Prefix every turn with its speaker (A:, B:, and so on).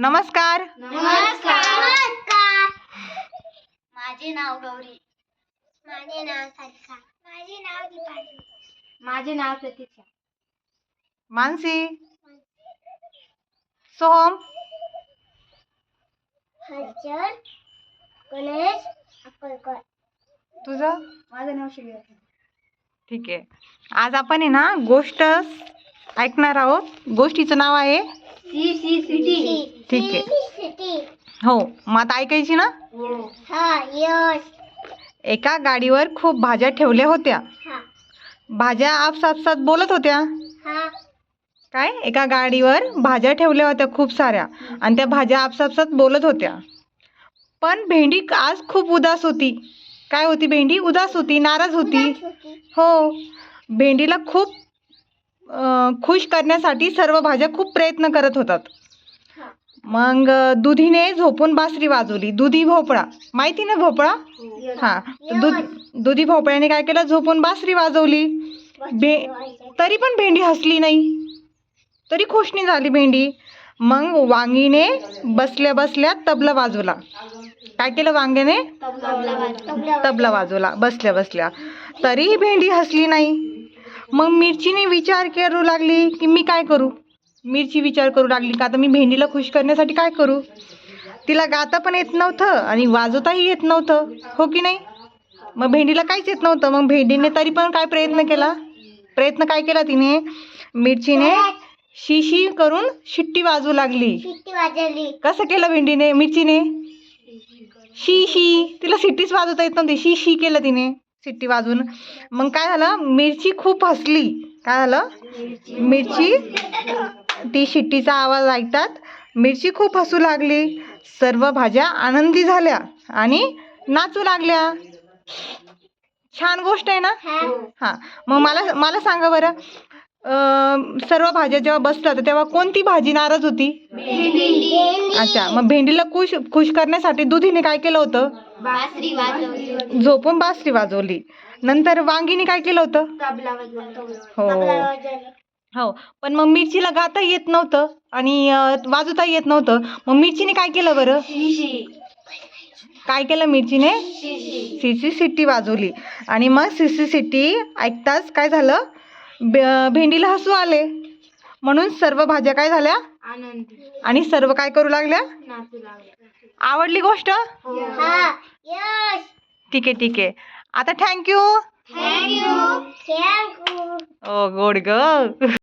A: नमस्कार.
B: नमस्कार माझे नाव गौरी. माझे नाव सारिका माझे नाव दीपाली. माझे नाव प्रतीक्षा.
A: मानसी. सोहम.
B: हर्षल गणेश. अक्कलकर
A: तुझं?
B: माझं नाव शिव
A: ठीक आहे. आज आपण आहे ना गोष्ट ऐकणार आहोत. गोष्टीचं नाव आहे
B: सी सी सिटी
A: ठीक आहे.
B: सिटी
A: हो मग आता ऐकायची ना?
B: हा यस
A: एका गाडीवर खूप भाज्या ठेवल्या होत्या.
B: हा.
A: भाज्या आपसापसात बोलत होत्या.
B: हा.
A: काय? एका गाडीवर भाज्या ठेवल्या होत्या खूप साऱ्या आणि त्या भाज्या आपसापसात बोलत होत्या. पण भेंडी आज खूप उदास होती. काय होती भेंडी? उदास होती नाराज होती. हो. भेंडीला खूप खुश करण्यासाठी सर्व भाज्या खूप प्रयत्न करत होतात. मग दुधीने झोपून बासरी वाजवली. दुधी भोपळा. माहिती ना भोपळा? हा. तर दूध दुधी भोपळ्याने काय केलं? झोपून बासरी वाजवली. भे तरी पण भेंडी हसली नाही. तरी खुश नाही झाली भेंडी. मग वांगीने बसल्या बसल्या तबला वाजवला. काय केलं वांग्याने? तबला वाजवला. बसल्या बसल्या. तरीही भेंडी हसली नाही. मग मिरचीने विचार करू लागली की मी काय करू? मिरची विचार करू लागली का? आता मी भेंडीला खुश करण्यासाठी काय करू? तिला गाता पण येत नव्हतं आणि वाजवताही येत नव्हतं. हो की नाही? मग भेंडीला काहीच येत नव्हतं. मग भेंडीने तरी पण काय प्रयत्न केला? प्रयत्न काय केला तिने? मिरचीने शी शी करून शिट्टी वाजवू लागली. कसं केलं भेंडीने? मिरचीने? शी शी तिला सिट्टीच वाजवता येत नव्हती. शी शी केलं तिने. सिट्टी वाजवून. मग काय झालं? मिरची खूप हसली. काय झालं? मिरची ती शिट्टीचा आवाज ऐकतात. मिरची खूप हसू लागली. सर्व भाज्या आनंदी झाल्या आणि नाचू लागल्या. छान गोष्ट आहे ना? हां. मग मला मला सांगा बरं. सर्व भाज्या जेव्हा होत्या तेव्हा कोणती भाजी नाराज होती? अच्छा मग भेंडीला खुश खुश करण्यासाठी दुधीने काय केलं होतं? झोपून बासरी वाजवली. नंतर वांगीने काय केलं होतं? हो. हो. पण मग मिरचीला गाता येत नव्हतं आणि वाजवता येत नव्हतं. मग मिरचीने काय केलं बरं? काय केलं मिरचीने? सिसी सिट्टी वाजवली. आणि मग सिसी सिट्टी ऐकताच काय झालं? भेंडीला हसू आले. म्हणून सर्व भाज्या काय झाल्या?
B: आनंदी.
A: आणि सर्व काय करू लागल्या?
B: नाचू लागले
A: आवडली गोष्ट?
B: हा. यस
A: ठीक आहे ठीक आहे. आता थँक्यू
B: थँक्यू थँक्यू
A: ओ गोड ग